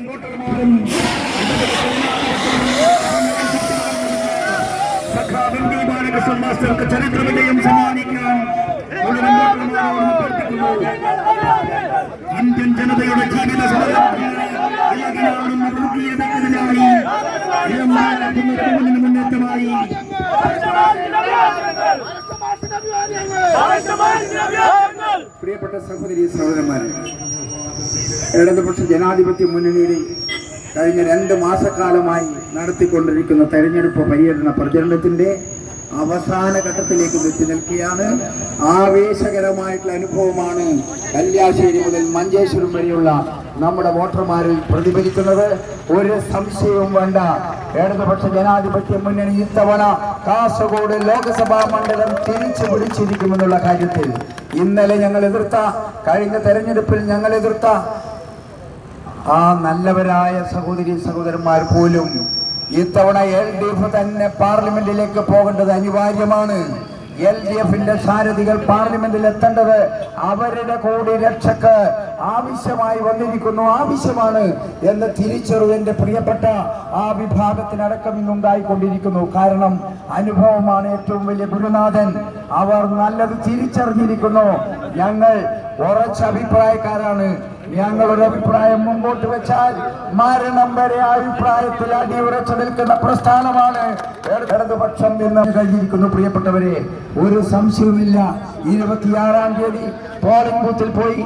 സപ്പോർട്ടർമാരും മാസ്റ്റർക്ക് ചരിത്ര വിജയം സമ്മാനിക്കാൻ ഇന്ത്യൻ ജനതയുടെ ജീവിത മുന്നേറ്റമായി പ്രിയപ്പെട്ട സഹോദരി സഹോദരന്മാരെ ഇടതുപക്ഷ ജനാധിപത്യ മുന്നണിയുടെ കഴിഞ്ഞ രണ്ട് മാസക്കാലമായി നടത്തിക്കൊണ്ടിരിക്കുന്ന തെരഞ്ഞെടുപ്പ് പര്യടന പ്രചരണത്തിന്റെ അവസാന ഘട്ടത്തിലേക്ക് എത്തി നിൽക്കുകയാണ്. ആവേശകരമായിട്ടുള്ള അനുഭവമാണ് കല്യാശ്ശേരി മുതൽ മഞ്ചേശ്വരം വരെയുള്ള നമ്മുടെ വോട്ടർമാരിൽ പ്രതിഫലിക്കുന്നത്. ഒരു സംശയവും വേണ്ട. ഇടതുപക്ഷ ജനാധിപത്യ മുന്നണി ഇത്തവണ കാസർഗോഡ് ലോക്സഭാ മണ്ഡലം തിരിച്ചു പിടിച്ചിരിക്കുമെന്നുള്ള കാര്യത്തിൽ ഇന്നലെ ഞങ്ങൾ എതിർത്ത കഴിഞ്ഞ തെരഞ്ഞെടുപ്പിൽ ഞങ്ങൾ എതിർത്ത ആ നല്ലവരായ സഹോദരി സഹോദരന്മാർ പോലും ഇത്തവണ എൽ ഡി എഫ് തന്നെ പാർലമെന്റിലേക്ക് പോകേണ്ടത് അനിവാര്യമാണ്. എൽ ഡി എഫിന്റെ സാരഥികൾ പാർലമെന്റിൽ എത്തേണ്ടത് അവരുടെ കൂടി രക്ഷക്ക് ആവശ്യമായി വന്നിരിക്കുന്നു. ആവശ്യമാണ് എന്ന് തിരിച്ചറിവിന്റെ പ്രിയപ്പെട്ട ആ വിഭാഗത്തിനടക്കം ഇന്നുണ്ടായിക്കൊണ്ടിരിക്കുന്നു. കാരണം അനുഭവമാണ് ഏറ്റവും വലിയ ഗുരുനാഥൻ. അവർ നല്ലത് തിരിച്ചറിഞ്ഞിരിക്കുന്നു. ഞങ്ങൾ ഉറച്ച അഭിപ്രായക്കാരാണ്. ഞങ്ങളുടെ അഭിപ്രായം മുമ്പോട്ട് വെച്ചാൽ മരണം വരെ അഭിപ്രായത്തിൽ അടിയുറച്ചു നിൽക്കുന്ന പ്രസ്ഥാനമാണ്. ഇടതുപക്ഷം നിന്ന് കഴിഞ്ഞിരിക്കുന്നു പ്രിയപ്പെട്ടവരെ. ഒരു സംശയവുമില്ല. ഇരുപത്തിയാറാം തീയതി പോളിംഗ് ബൂത്തിൽ പോയി.